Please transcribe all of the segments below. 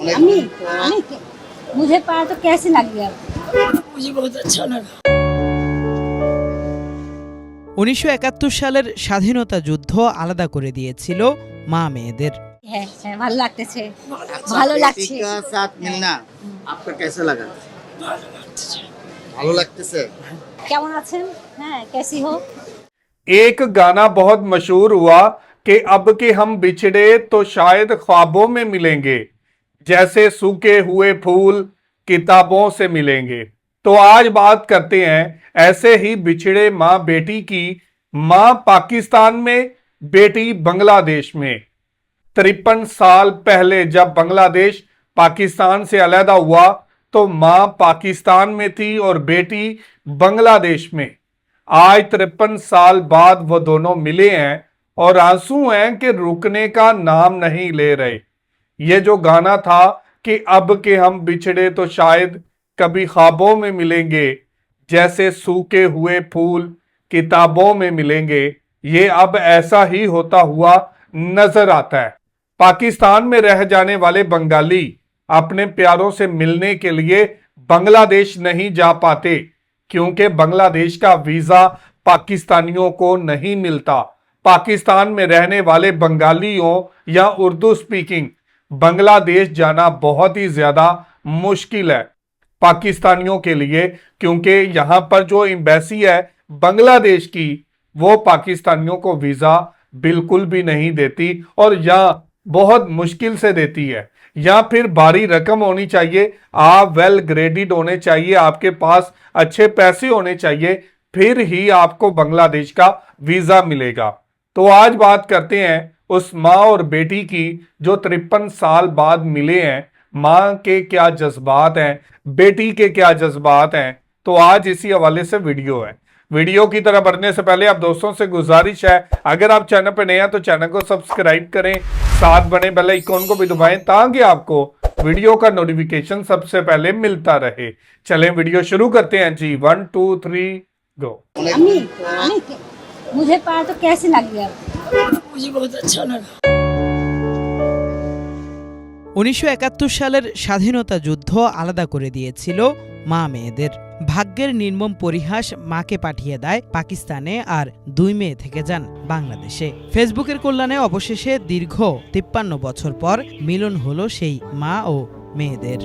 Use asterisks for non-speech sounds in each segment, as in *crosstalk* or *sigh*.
আমি আমি मुझे पाया तो कैसे लग गया मुझे बहुत अच्छा लगा উনিশশো একাত্তর সালের স্বাধীনতা যুদ্ধ আলাদা করে দিয়েছিল মা মেয়েদের है है ভালো লাগতেছে अच्छा, ভালো बेटी লাগছে का साथ मिलना आपको कैसे लगा ভালো লাগতেছে কেমন আছেন হ্যাঁ कैसी हो एक गाना बहुत मशहूर हुआ कि अब के हम बिछड़े तो शायद ख्वाबों में मिलेंगे जैसे सूखे हुए फूल किताबों से मिलेंगे। तो आज बात करते हैं ऐसे ही बिछड़े माँ बेटी की माँ पाकिस्तान में, बेटी बांग्लादेश में। तिरपन साल पहले जब बांग्लादेश पाकिस्तान से अलहदा हुआ तो माँ पाकिस्तान में थी और बेटी बांग्लादेश में। आज तिरपन साल बाद वो दोनों मिले हैं और आँसू हैं कि रुकने का नाम नहीं ले रहे। ये जो गाना था कि अब के हम बिछड़े तो शायद कभी ख्वाबों में मिलेंगे, जैसे सूखे हुए फूल किताबों में मिलेंगे, ये अब ऐसा ही होता हुआ नज़र आता है। पाकिस्तान में रह जाने वाले बंगाली अपने प्यारों से मिलने के लिए बांग्लादेश नहीं जा पाते, क्योंकि बांग्लादेश का वीज़ा पाकिस्तानियों को नहीं मिलता। पाकिस्तान में रहने वाले बंगालियों या उर्दू स्पीकिंग बांग्लादेश जाना बहुत ही ज़्यादा मुश्किल है पाकिस्तानियों के लिए, क्योंकि यहाँ पर जो एम्बेसी है बांग्लादेश की, वो पाकिस्तानियों को वीज़ा बिल्कुल भी नहीं देती और यहाँ बहुत मुश्किल से देती है। या फिर भारी रकम होनी चाहिए, आप वेल ग्रेडेड होने चाहिए, आपके पास अच्छे पैसे होने चाहिए, फिर ही आपको बांग्लादेश का वीज़ा मिलेगा। तो आज बात करते हैं उस माँ और बेटी की जो तिरपन साल बाद मिले हैं माँ के क्या जज्बात हैं बेटी के क्या जज्बात हैं तो आज इसी हवाले से वीडियो है। वीडियो की तरह बढ़ने से पहले आप दोस्तों से गुजारिश है अगर आप चैनल पर नए हैं तो चैनल को सब्सक्राइब करें साथ बने बेल आइकॉन को भी दबाएँ ताकि आपको वीडियो का नोटिफिकेशन सबसे पहले मिलता रहे। चलें वीडियो शुरू करते हैं जी। One two three go. अम्मी, मुझे पार तो कैसे लग गया मुझे बहुत अच्छा लगा উনিশশো একাত্তর সালের স্বাধীনতা যুদ্ধ আলাদা করে দিয়েছিল মা মেয়েদের ভাগ্যের নির্মম পরিহাস মাকে পাঠিয়ে দেয় পাকিস্তানে আর দুই মেয়ে থেকে যান বাংলাদেশে ফেসবুকের কল্যাণে অবশেষে দীর্ঘ তিপ্পান্ন বছর পর মিলন হলো সেই মা ও মেয়েদের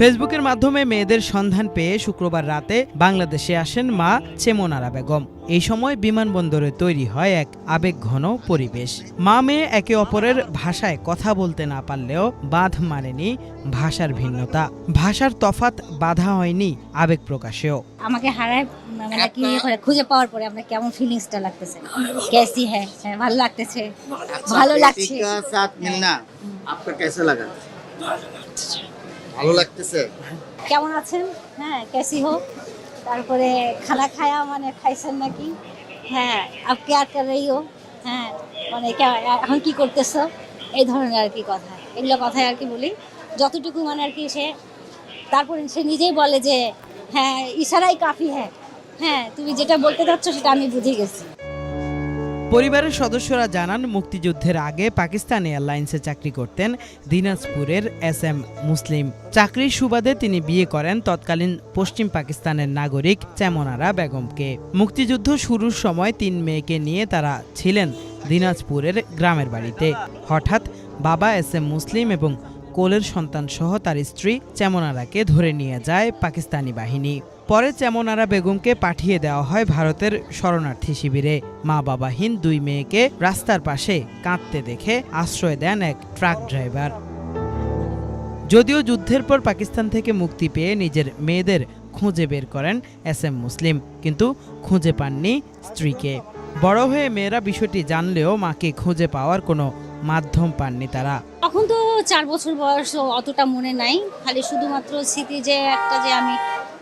ফেসবুকের মাধ্যমে মেয়েদের সন্ধান পেয়ে শুক্রবার রাতে বাংলাদেশে আসেন মা চেমনারা বেগম। এই সময় বিমানবন্দরে তৈরি হয় এক আবেগঘন পরিবেশ। মা মেয়ে একে অপরের ভাষায় কথা বলতে না পারলেও বাঁধ মানেনি ভাষার ভিন্নতা। ভাষার তফাত বাধা হয়নি আবেগ প্রকাশেও। আমাকে হারায় মানে কি ইয়ে খুঁজে পাওয়ার পরে আপনার কেমন ফিলিংসটা লাগতেছে। কেসি হ্যাঁ, হ্যাঁ ভালো লাগতেছে ভালো লাগছে। আপনার কেসা লাগা ভালো লাগতেছে? কেমন আছেন? হ্যাঁ কেসি হো তারপরে খানা খায়া মানে খাইছেন নাকি? হ্যাঁ আপ কেয়ার করেই হো হ্যাঁ মানে এখন কি করতেছো? এই ধরনের আর কি কথা। এগুলো কথাই আর কি বলি। যতটুকু মানে আর কি সে, তারপরে সে নিজেই বলে যে হ্যাঁ ইশারাই কাফি হ্যাঁ। হ্যাঁ তুমি যেটা বলতে চাচ্ছ সেটা আমি বুঝে গেছি। পরিবারের সদস্যরা জানান, মুক্তিযুদ্ধের আগে পাকিস্তান এয়ারলাইন্সে চাকরি করতেন দিনাজপুরের এস এম মুসলিম। চাকরির সুবাদে তিনি বিয়ে করেন তৎকালীন পশ্চিম পাকিস্তানের নাগরিক চেমনারা বেগমকে। মুক্তিযুদ্ধ শুরুর সময় তিন মেয়েকে নিয়ে তারা ছিলেন দিনাজপুরের গ্রামের বাড়িতে। হঠাৎ বাবা এস এম মুসলিম এবং কোলের সন্তান সহ তার স্ত্রী চেমনারাকে ধরে নিয়ে যায় পাকিস্তানি বাহিনী। পরে চেমনারা বেগমকে পাঠিয়ে দেওয়া হয় ভারতের শরণার্থী শিবিরে। মা বাবাহীন দুই মেয়েকে রাস্তার পাশে কাঁদতে দেখে আশ্রয় দেন এক ট্রাক ড্রাইভার। যদিও যুদ্ধের পর পাকিস্তান থেকে মুক্তি পেয়ে নিজের মেয়েদের খুঁজে বের করেন এস এম মুসলিম, কিন্তু খুঁজে পাননি স্ত্রীকে। বড় হয়ে মেয়েরা বিষয়টি জানলেও মাকে খুঁজে পাওয়ার কোনো মাধ্যম পাননি তারা। তখন তো চার বছর বয়স, অতটা মনে নাই। খালি শুধুমাত্র স্মৃতি যে একটা যে আমি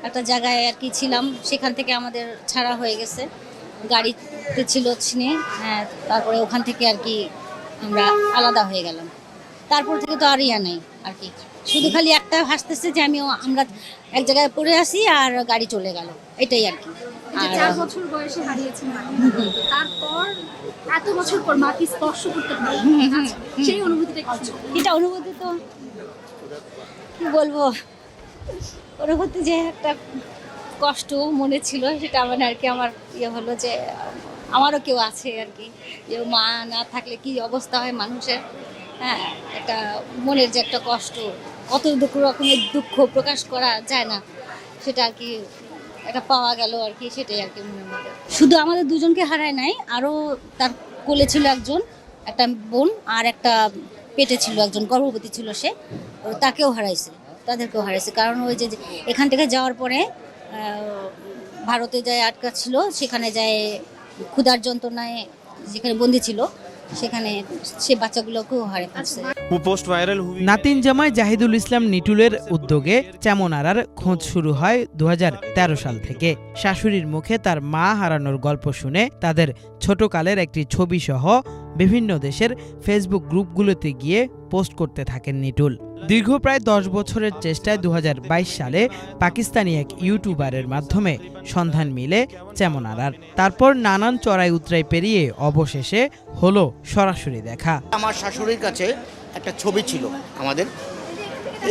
একটা জায়গায় আর কি ছিলাম। সেখান থেকে আমাদের ছাড়া হয়ে গেছে। গাড়িতে ছিল ছিনে। হ্যাঁ তারপরে ওখান থেকে আর কি আমরা আলাদা হয়ে গেলাম। তারপর থেকে তো আর ইয়া নেই আর কি। শুধু খালি একটা হাসতেছে যে আমি আমরা এক জায়গায় পড়ে আসি আর গাড়ি চলে গেল। এটাই আর কি। এই যে আর চার বছর বয়সে হারিয়েছেন তারপর এত বছর পর মাকে স্পর্শ করতে সেই অনুভূতিটা এটা অনুভূতি তো কি বলব? অনুভূতি যে একটা কষ্ট মনে ছিল, সেটা মানে আর কি আমার ইয়ে হলো যে, আমারও কেউ আছে আর কি। যে মা না থাকলে কি অবস্থা হয় মানুষের? হ্যাঁ একটা মনের যে একটা কষ্ট, কত দুঃখ রকমের দুঃখ প্রকাশ করা যায় না, সেটা আর কি এটা পাওয়া গেল আর কি, সেটাই আর কি মনের মধ্যে শুধু আমাদের দুজনকে হারায় নাই, আরও তার কোলে ছিল একজন, একটা বোন আর একটা পেটে ছিল একজন, গর্ভবতী ছিল সে তাকেও হারাইছে। তাদেরকেও হারিয়েছে কারণ ওই যে এখান থেকে যাওয়ার পরে ভারতে যায় আটকা সেখানে যায় ক্ষুধার যন্ত্রণায় যেখানে বন্দি ছিল সেখানে সে বাচ্চাগুলোকেও হারে পোস্ট ভাইরাল নাতিন জামাই জাহিদুল ইসলাম নিটুলের উদ্যোগে চামনারার খোঁজ শুরু হয় দু হাজার তেরো সাল থেকে। শাশুড়ির মুখে তার মা হারানোর গল্প শুনে তাদের ছোটকালের একটি ছবি সহ বিভিন্ন দেশের ফেসবুক গ্রুপগুলোতে গিয়ে পোস্ট করতে থাকেন নিটুল। দীর্ঘ প্রায় দশ বছরের চেষ্টায় দু হাজার বাইশ সালে পাকিস্তানি এক ইউটিউবারের মাধ্যমে সন্ধান মিলে চেমনারার তারপর নানান চড়াই উতরাই পেরিয়ে অবশেষে হলো সরাসরি দেখা। আমার শাশুড়ির কাছে একটা ছবি ছিল আমাদের।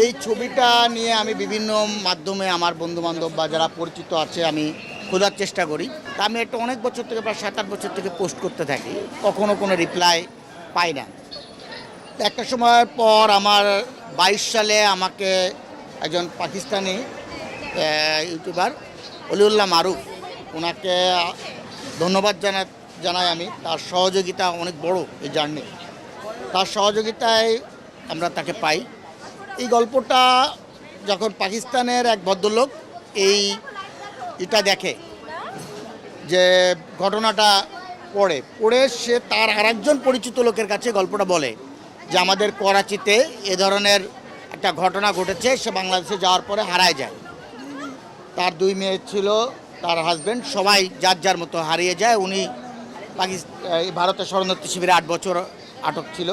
এই ছবিটা নিয়ে আমি বিভিন্ন মাধ্যমে আমার বন্ধু বান্ধব বা যারা পরিচিত আছে আমি খোঁজার চেষ্টা করি। তা আমি একটা অনেক বছর থেকে, প্রায় সাত, আট বছর থেকে পোস্ট করতে থাকি। কখনও কোনো রিপ্লাই পাই না। একটা সময় পর আমার বাইশ সালে আমাকে একজন পাকিস্তানি ইউটিউবার অলিউল্লাহ মারুফ, ওনাকে ধন্যবাদ জানা, জানাই আমি। তার সহযোগিতা অনেক বড় এই জার্নি তার সহযোগিতায় আমরা তাকে পাই। এই গল্পটা যখন পাকিস্তানের এক ভদ্রলোক এই এটা দেখে যে ঘটনাটা পড়ে। পড়ে সে তার আরেকজন পরিচিত লোকের কাছে গল্পটা বলে যে আমাদের করাচিতে এ ধরনের একটা ঘটনা ঘটেছে, সে বাংলাদেশে যাওয়ার পরে হারায় যায়। তার দুই মেয়ে ছিল, তার হাজব্যান্ড সবাই যার যার মতো হারিয়ে যায়। উনি পাকিস্তান ভারতের শরণার্থী শিবিরে আট বছর আটক ছিল।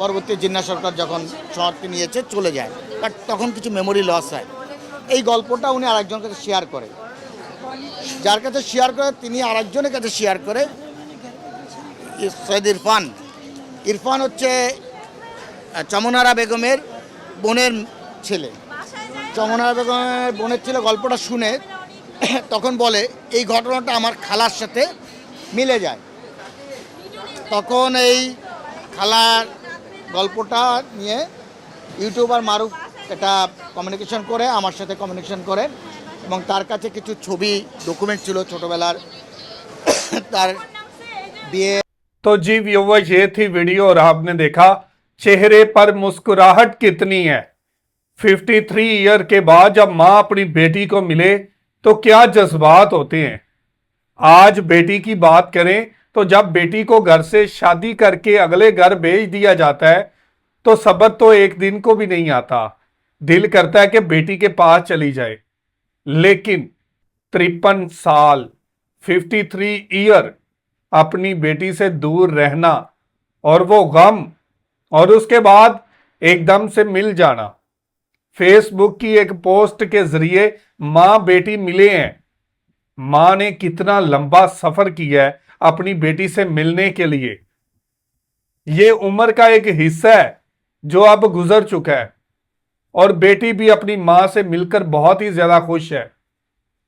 পরবর্তী জিন্না সরকার যখন শহরকে নিয়েছে, চলে যায়। বাট তখন কিছু মেমোরি লস হয়। এই গল্পটা উনি আরেকজনের কাছে শেয়ার করে। যার কাছে শেয়ার করে, তিনি আরেকজনের কাছে শেয়ার করে। সৈয়দ ইরফান। ইরফান হচ্ছে চমনারা বেগমের বোনের ছেলে। চমনারা বেগমের বোনের ছেলে গল্পটা শুনে *coughs* তখন বলে, এই ঘটনাটা আমার খালার সাথে মিলে যায়। তখন এই খালার গল্পটা নিয়ে ইউটিউবার মারুফ এটা কমিউনিকেশন করে, আমার সাথে কমিউনিকেশন করে। এবং তার কাছে কিছু ছবি ডকুমেন্ট ছিল ছোটোবেলার তার বিয়ে तो जी व्यूवर ये थी वीडियो और आपने देखा चेहरे पर मुस्कुराहट कितनी है 53 ईयर के बाद जब माँ अपनी बेटी को मिले तो क्या जज्बात होते हैं आज बेटी की बात करें तो जब बेटी को घर से शादी करके अगले घर भेज दिया जाता है तो सब्र तो एक दिन को भी नहीं आता दिल करता है कि बेटी के पास चली जाए लेकिन तिरपन साल 53 ईयर अपनी बेटी से दूर रहना और वो गम और उसके बाद एकदम से मिल जाना। फेसबुक की एक पोस्ट के ज़रिए माँ बेटी मिले हैं। माँ ने कितना लंबा सफ़र किया है अपनी बेटी से मिलने के लिए। ये उम्र का एक हिस्सा है जो अब गुजर चुका है। और बेटी भी अपनी माँ से मिलकर बहुत ही ज़्यादा खुश है।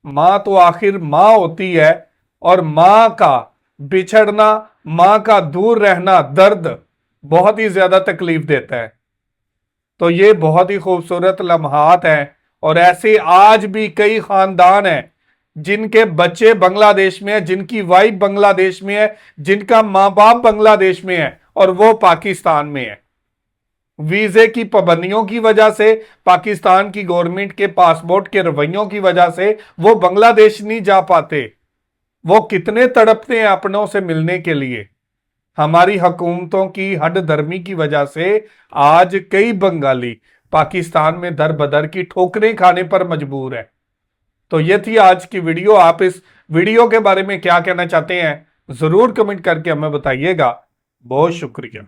माँ तो आखिर माँ होती है और माँ का बिछड़ना, माँ का दूर रहना दर्द बहुत ही ज़्यादा तकलीफ़ देता है। तो ये बहुत ही खूबसूरत लम्हात हैं और ऐसे आज भी कई खानदान हैं जिनके बच्चे बांग्लादेश में है, जिनकी वाइफ बांग्लादेश में है, जिनका माँ बाप बांग्लादेश में है और वो पाकिस्तान में है। वीजे की पाबंदियों की वजह से, पाकिस्तान की गवर्नमेंट के पासपोर्ट के रवैयों की वजह से वो बांग्लादेश नहीं जा पाते। वो कितने तड़पते हैं अपनों से मिलने के लिए? हमारी हुकूमतों की हड धर्मी की वजह से आज कई बंगाली पाकिस्तान में दर बदर की ठोकरें खाने पर मजबूर है। तो ये थी आज की वीडियो। आप इस वीडियो के बारे में क्या कहना चाहते हैं, ज़रूर कमेंट करके हमें बताइएगा। बहुत शुक्रिया।